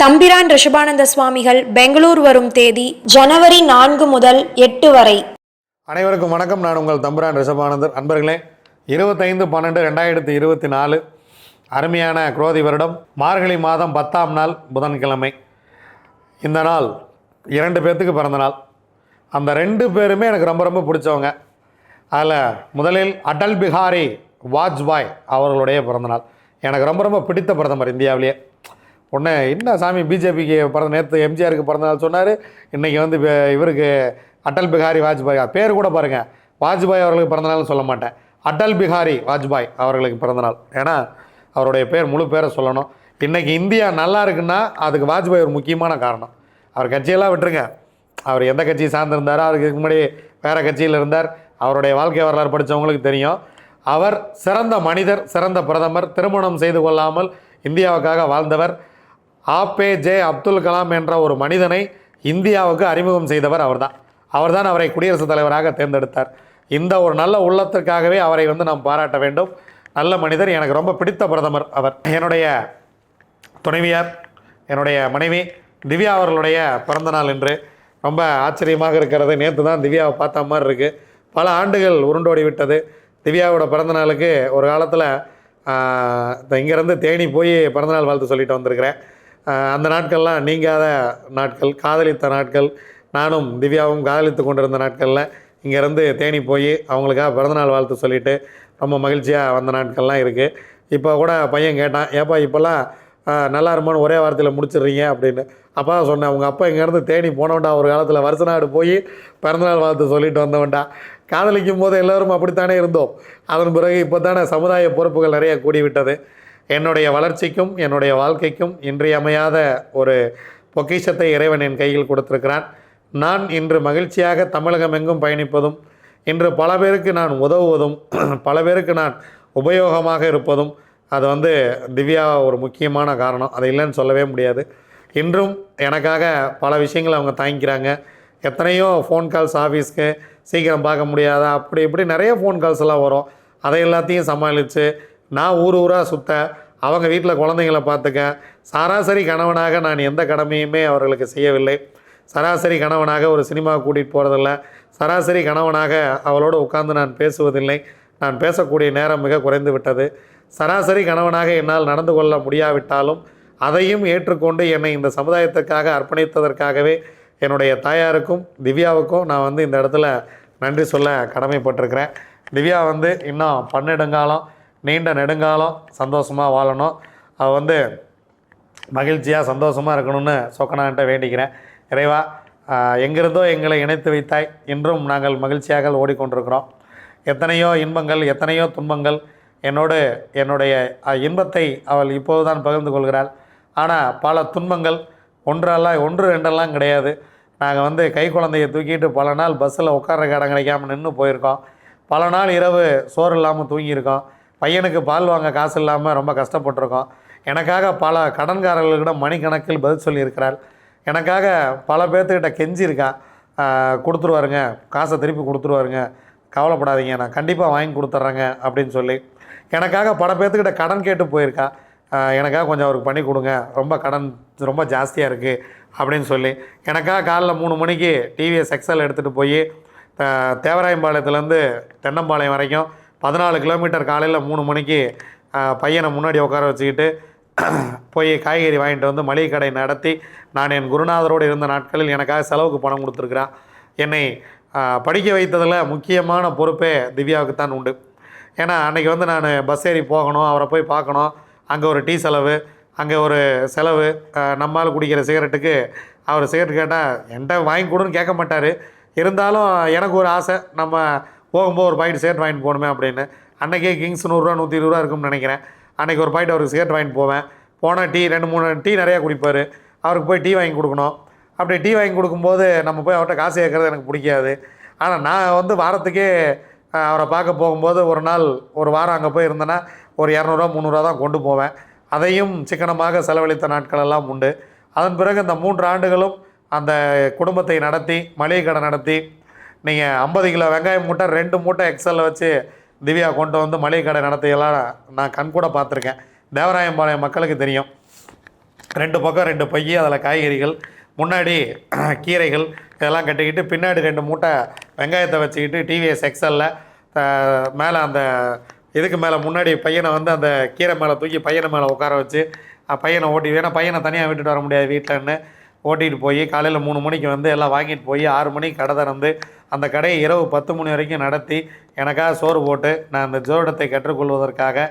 தம்பிரான் ரிஷபானந்த சுவாமிகள் பெங்களூர் வரும் தேதி ஜனவரி நான்கு முதல் எட்டு வரை. அனைவருக்கும் வணக்கம். நான் உங்கள் தம்பிரான் ரிஷபானந்தர். அன்பர்களே இருபத்தைந்து பன்னெண்டு ரெண்டாயிரத்தி இருபத்தி நாலு அருமையான குரோதி வருடம். மார்கழி மாதம் பத்தாம் நாள் புதன்கிழமை. இந்த நாள் இரண்டு பேர்த்துக்கு பிறந்த நாள். அந்த ரெண்டு பேருமே எனக்கு ரொம்ப ரொம்ப பிடிச்சவங்க. அதில் முதலில் அடல் பிஹாரி வாஜ்பாய் அவர்களுடைய பிறந்தநாள் எனக்கு ரொம்ப ரொம்ப பிடித்த பிரதமர் இந்தியாவிலேயே. உடனே என்ன சாமி பிஜேபிக்கு பிறந்த நேற்று எம்ஜிஆருக்கு பிறந்தநாள் சொன்னார். இன்றைக்கி வந்து இவருக்கு அடல் பிஹாரி வாஜ்பாய். பேர் கூட பாருங்கள் வாஜ்பாய் அவர்களுக்கு பிறந்தநாள்னு சொல்ல மாட்டேன். அடல் பிஹாரி வாஜ்பாய் அவர்களுக்கு பிறந்தநாள் ஏன்னா அவருடைய பேர் முழு பேரை சொல்லணும். இன்றைக்கி இந்தியா நல்லா இருக்குன்னா அதுக்கு வாஜ்பாய் ஒரு முக்கியமான காரணம். அவர் கட்சியெல்லாம் விட்டுருங்க. அவர் எந்த கட்சியை சார்ந்திருந்தாரோ அவருக்கு முன்னாடி வேறு கட்சியில் இருந்தார். அவருடைய வாழ்க்கை வரலாறு படித்தவங்களுக்கு தெரியும். அவர் சிறந்த மனிதர் சிறந்த பிரதமர் திருமணம் செய்து கொள்ளாமல் இந்தியாவுக்காக வாழ்ந்தவர். ஆபே ஜே அப்துல் கலாம் என்ற ஒரு மனிதனை இந்தியாவுக்கு அறிமுகம் செய்தவர் அவர்தான். அவர்தான் அவரை குடியரசுத் தலைவராக தேர்ந்தெடுத்தார். இந்த ஒரு நல்ல உள்ளத்திற்காகவே அவரை வந்து நாம் பாராட்ட வேண்டும். நல்ல மனிதர் எனக்கு ரொம்ப பிடித்த பிரதமர் அவர். என்னுடைய துணைவியார் என்னுடைய மனைவி திவ்யா அவர்களுடைய பிறந்தநாள் என்று ரொம்ப ஆச்சரியமாக இருக்கிறது. நேற்று தான் திவ்யாவை பார்த்த மாதிரி இருக்குது பல ஆண்டுகள் உருண்டோடி விட்டது. திவ்யாவோட பிறந்தநாளுக்கு ஒரு காலத்தில் இங்கேருந்து தேனி போய் பிறந்தநாள் வாழ்த்து சொல்லிட்டு வந்திருக்கிறேன். அந்த நாட்கள்லாம் நீங்காத நாட்கள் காதலித்த நாட்கள். நானும் திவ்யாவும் காதலித்து கொண்டிருந்த நாட்களில் இங்கேருந்து தேனி போய் அவங்களுக்காக பிறந்தநாள் வாழ்த்து சொல்லிட்டு ரொம்ப மகிழ்ச்சியாக வந்த நாட்கள்லாம் இருக்குது இப்போ கூட பையன் கேட்டான் ஏப்பா இப்போல்லாம் நல்லா இருமான்னு ஒரே வாரத்தில் முடிச்சிடுறீங்க? அப்படின்னு. அப்பா சொன்னேன் அவங்க அப்பா இங்கேருந்து தேனி போனவன்டா ஒரு காலத்தில் வருஷ நாடு போய் பிறந்தநாள் வாழ்த்து சொல்லிட்டு வந்தவன்டா. காதலிக்கும் போது எல்லோரும் அப்படித்தானே இருந்தோம். அதன் பிறகு இப்போ தானே சமுதாய பொறுப்புகள் நிறைய கூடிவிட்டது. என்னுடைய வளர்ச்சிக்கும் என்னுடைய வாழ்க்கைக்கும் இன்றியமையாத ஒரு பொக்கிஷத்தை இறைவன் என் கையில் கொடுத்திருக்கிறான். நான் இன்று மகிழ்ச்சியாக தமிழகம் எங்கும் பயணிப்பதும் இன்று பல பேருக்கு நான் உதவுவதும் பல பேருக்கு நான் உபயோகமாக இருப்பதும் அது வந்து திவ்யா ஒரு முக்கியமான காரணம். அது இல்லைன்னு சொல்லவே முடியாது. இன்றும் எனக்காக பல விஷயங்களை அவங்க தாங்கிக்கிறாங்க. எத்தனையோ ஃபோன் கால்ஸ் ஆஃபீஸ்க்கு சீக்கிரம் பார்க்க முடியாதா? அப்படி இப்படி நிறைய ஃபோன் கால்ஸ் எல்லாம் வரும். அதை எல்லாத்தையும் சமாளித்து நான் ஊர் ஊராக சுத்த அவங்க வீட்டில் குழந்தைங்கள பார்த்துக்க சராசரி கணவனாக நான் எந்த கடமையுமே அவர்களுக்கு செய்யவில்லை. சராசரி கணவனாக ஒரு சினிமா கூட்டிகிட்டு போகிறதில்ல சராசரி கணவனாக அவளோடு உட்கார்ந்து நான் பேசுவதில்லை. நான் பேசக்கூடிய நேரம் மிக குறைந்து விட்டது. சராசரி கணவனாக என்னால் நடந்து கொள்ள முடியாவிட்டாலும் அதையும் ஏற்றுக்கொண்டு என்னை இந்த சமுதாயத்துக்காக அர்ப்பணித்ததற்காகவே என்னுடைய தாயாருக்கும் திவ்யாவுக்கும் நான் வந்து இந்த இடத்துல நன்றி சொல்ல கடமைப்பட்டிருக்கிறேன். திவ்யா வந்து இன்னும் பன்னெடுங்காலம் நீண்ட நெடுங்காலம் சந்தோஷமாக வாழணும். அவள் வந்து மகிழ்ச்சியாக சந்தோஷமாக இருக்கணும்னு சொக்கனான்ட்ட வேண்டிக்கிறேன். இறைவா எங்கிருந்தோ எங்களை இணைத்து வைத்தாய். இன்றும் நாங்கள் மகிழ்ச்சியாக ஓடிக்கொண்டிருக்கிறோம். எத்தனையோ இன்பங்கள் எத்தனையோ துன்பங்கள் என்னோடு என்னுடைய இன்பத்தை அவள் இப்போதுதான் பகிர்ந்து கொள்கிறாள். ஆனால் பல துன்பங்கள் ஒன்றெல்லாம் ஒன்று ரெண்டெல்லாம் கிடையாது. நாங்கள் வந்து கை குழந்தையை தூக்கிட்டு பல நாள் பஸ்ஸில் உட்கார இடம் கிடைக்காமல் நின்று போயிருக்கோம். பல நாள் இரவு சோறு இல்லாமல் தூங்கியிருக்கோம். பையனுக்கு பால் வாங்க காசு இல்லாமல் ரொம்ப கஷ்டப்பட்டிருக்கோம். எனக்காக பல கடன்காரர்களிடம் மணிக்கணக்கில் பதில் சொல்லியிருக்கிறாள் எனக்காக பல பேர்த்துக்கிட்ட கெஞ்சிருக்கா கொடுத்துருவாருங்க. காசை திருப்பி கொடுத்துருவாருங்க. கவலைப்படாதீங்க. நான் கண்டிப்பாக வாங்கி கொடுத்துட்றேங்க அப்படின்னு சொல்லி. எனக்காக பல பேர்த்துக்கிட்ட கடன் கேட்டு போயிருக்கா. எனக்காக கொஞ்சம் அவருக்கு பண்ணி கொடுங்க. ரொம்ப கடன் ரொம்ப ஜாஸ்தியாக இருக்குது அப்படின்னு சொல்லி. எனக்காக காலைல மூணு மணிக்கு டிவிஎஸ் எக்ஸல் எடுத்துகிட்டு போய் தேவராயம்பாளையத்துலேருந்து தென்னம்பாளையம் வரைக்கும் பதினாலு கிலோமீட்டர் காலையில் மூணு மணிக்கு பையனை முன்னாடி உட்கார வச்சுக்கிட்டு போய் காய்கறி வாங்கிட்டு வந்து மளிகை கடை நடத்தி நான் என் குருநாதரோடு இருந்த நாட்களில் எனக்காக செலவுக்கு பணம் கொடுத்துருக்குறான். என்னை படிக்க வைத்ததில் முக்கியமான பொறுப்பே திவ்யாவுக்கு தான் உண்டு. ஏன்னா அன்றைக்கி வந்து நான் பஸ் ஏறி போகணும் அவரை போய் பார்க்கணும். அங்கே ஒரு டீ செலவு அங்கே ஒரு செலவு நம்மால் குடிக்கிற சிகரெட்டுக்கு அவர் சிகரெட் கேட்டால் என்கிட்ட வாங்கி கொடுன்னு கேட்க மாட்டார். இருந்தாலும் எனக்கு ஒரு ஆசை நம்ம போகும்போது ஒரு பாக்கெட் சிகரெட் வாங்கிட்டு போகணுமே அப்படின்னு. அன்றைக்கே கிங்ஸ் நூறுரூவா நூற்றி இருபது ரூபா இருக்கும்னு நினைக்கிறேன். அன்றைக்கி ஒரு பாக்கெட் அவருக்கு சிகரெட் வாங்கிட்டு போவேன். போனால் டீ ரெண்டு மூணு டீ நிறையா குடிப்பார். அவருக்கு போய் டீ வாங்கி கொடுக்கணும். அப்படி டீ வாங்கி கொடுக்கும்போது நம்ம போய் அவர்கிட்ட காசு கேட்குறது எனக்கு பிடிக்காது. ஆனால் நான் வந்து வாரத்துக்கே அவரை பார்க்க போகும்போது ஒரு நாள் ஒரு வாரம் அங்கே போய் இருந்தேன்னா ஒரு இரநூறுவா முந்நூறுரூவா தான் கொண்டு போவேன். அதையும் சிக்கனமாக செலவழித்த நாட்களெல்லாம் உண்டு. அதன் பிறகு இந்த மூன்று ஆண்டுகளும் அந்த குடும்பத்தை நடத்தி மளிகை கடை நடத்தி நீங்கள் ஐம்பது கிலோ வெங்காயம் மூட்டை ரெண்டு மூட்டை எக்ஸலில் வச்சு திவ்யா கொண்டு வந்து மளிகை கடை நடத்தியெல்லாம் நான் கண் கூட பார்த்துருக்கேன். தேவராயம்பாளையம் மக்களுக்கு தெரியும். ரெண்டு பக்கம் ரெண்டு பைய அதில் காய்கறிகள் முன்னாடி கீரைகள் இதெல்லாம் கட்டிக்கிட்டு பின்னாடி ரெண்டு மூட்டை வெங்காயத்தை வச்சுக்கிட்டு டிவிஎஸ் எக்ஸலில் மேலே அந்த இதுக்கு மேலே முன்னாடி பையனை வந்து அந்த கீரை மேலே தூக்கி பையனை மேலே உட்கார வச்சு பையனை ஓட்டி ஏன்னா பையனை தனியாக விட்டுட்டு வர முடியாது வீட்டிலன்னு ஓட்டிகிட்டு போய் காலையில் மூணு மணிக்கு வந்து எல்லாம் வாங்கிட்டு போய் ஆறு மணிக்கு கடை திறந்து அந்த கடையை இரவு பத்து மணி வரைக்கும் நடத்தி எனக்காக சோறு போட்டு நான் அந்த ஜோடத்தை கற்றுக்கொள்வதற்காக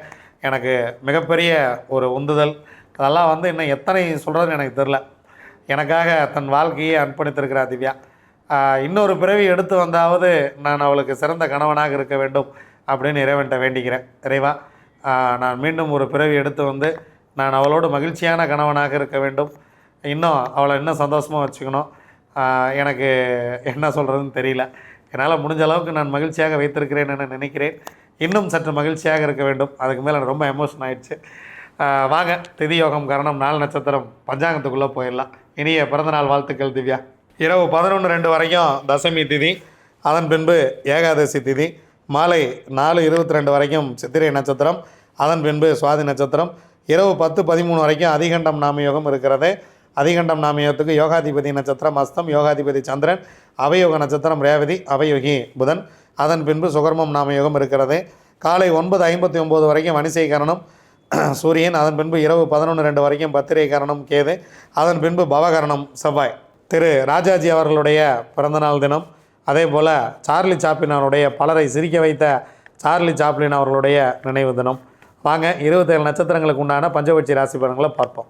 எனக்கு மிகப்பெரிய ஒரு உந்துதல். அதெல்லாம் வந்து இன்னும் எத்தனை சொல்கிறதுன்னு எனக்கு தெரில எனக்காக தன் வாழ்க்கையை அர்ப்பணித்திருக்கிறா திவ்யா. இன்னொரு பிறவி எடுத்து வந்தாவது நான் அவளுக்கு சிறந்த கணவனாக இருக்க வேண்டும் அப்படின்னு இறைவன்கிட்ட வேண்டிக்கிறேன். இறைவா நான் மீண்டும் ஒரு பிறவி எடுத்து வந்து நான் அவளோடு மகிழ்ச்சியான கணவனாக இருக்க வேண்டும். இன்னும் அவளை இன்னும் சந்தோஷமாக வச்சுக்கணும். எனக்கு என்ன சொல்கிறதுன்னு தெரியல. என்னால் முடிஞ்ச அளவுக்கு நான் மகிழ்ச்சியாக வைத்திருக்கிறேன் என நினைக்கிறேன். இன்னும் சற்று மகிழ்ச்சியாக இருக்க வேண்டும். அதுக்கு மேலே ரொம்ப எமோஷன் ஆயிடுச்சு. வாங்க திதி யோகம் கரணம் நாலு நட்சத்திரம். பஞ்சாங்கத்துக்குள்ளே போயிடலாம். இனிய பிறந்தநாள் வாழ்த்துக்கள் திவ்யா. இரவு பதினொன்று ரெண்டு வரைக்கும் தசமி திதி. அதன் பின்பு ஏகாதசி திதி. மாலை நாலு இருபத்தி ரெண்டு வரைக்கும் சித்திரை நட்சத்திரம். அதன் பின்பு சுவாதி நட்சத்திரம். இரவு பத்து பதிமூணு வரைக்கும் அதிகண்டம் நாமயோகம் இருக்கிறது. அதிகண்டம் நாமயோகத்துக்கு யோகாதிபதி நட்சத்திரம் அஸ்தம் யோகாதிபதி சந்திரன் அவயோக நட்சத்திரம் ரேவதி அவயோகி புதன். அதன் பின்பு சுகர்மம் நாமயோகம் இருக்கிறது. காலை ஒன்பது ஐம்பத்தி ஒம்பது வரைக்கும் வணிசை கரணம் சூரியன். அதன் பின்பு இரவு பதினொன்று ரெண்டு வரைக்கும் பத்திரை கரணம் கேது. அதன் பின்பு பவகரணம் செவ்வாய். திரு ராஜாஜி அவர்களுடைய பிறந்தநாள் தினம். அதே போல் சார்லி சாப்ளினாருடைய பலரை சிரிக்க வைத்த சார்லி சாப்ளின் அவர்களுடைய நினைவு தினம். வாங்க இருபத்தேழு நட்சத்திரங்களுக்கு உண்டான பஞ்சபட்சி ராசி பலன்களை பார்ப்போம்.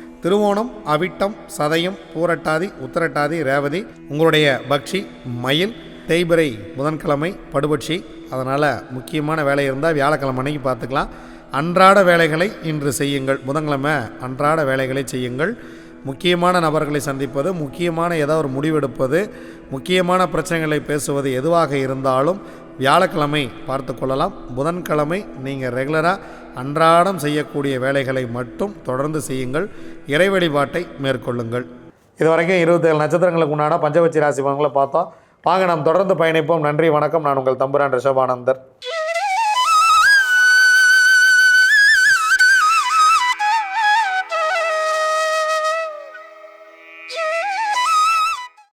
திருவோணம் அவிட்டம் சதயம் பூரட்டாதி உத்தரட்டாதி ரேவதி உங்களுடைய பக்ஷி மயில் தேய்பிரை புதன்கிழமை படுபட்சி. அதனால் முக்கியமான வேலை இருந்தால் வியாழக்கிழமை அன்னைக்கு பார்த்துக்கலாம். அன்றாட வேலைகளை இன்று செய்யுங்கள். புதன்கிழமை அன்றாட வேலைகளை செய்யுங்கள். முக்கியமான நபர்களை சந்திப்பது முக்கியமான ஏதோ ஒரு முடிவெடுப்பது முக்கியமான பிரச்சனைகளை பேசுவது எதுவாக இருந்தாலும் வியாழக்கிழமை பார்த்து கொள்ளலாம். புதன்கிழமை நீங்கள் ரெகுலராக அன்றாடம் செய்யக்கூடிய வேலைகளை மட்டும் தொடர்ந்து செய்யுங்கள். இறை வழிபாட்டை மேற்கொள்ளுங்கள். இது வரைக்கும் இருபத்தேழு நட்சத்திரங்களுக்கு உண்டான பஞ்சவச்சி ராசி பங்களை பார்த்தோம். வாங்க நாம் தொடர்ந்து பயணிப்போம். நன்றி வணக்கம். நான் உங்கள் தம்புரான் ரிஷபானந்தர்.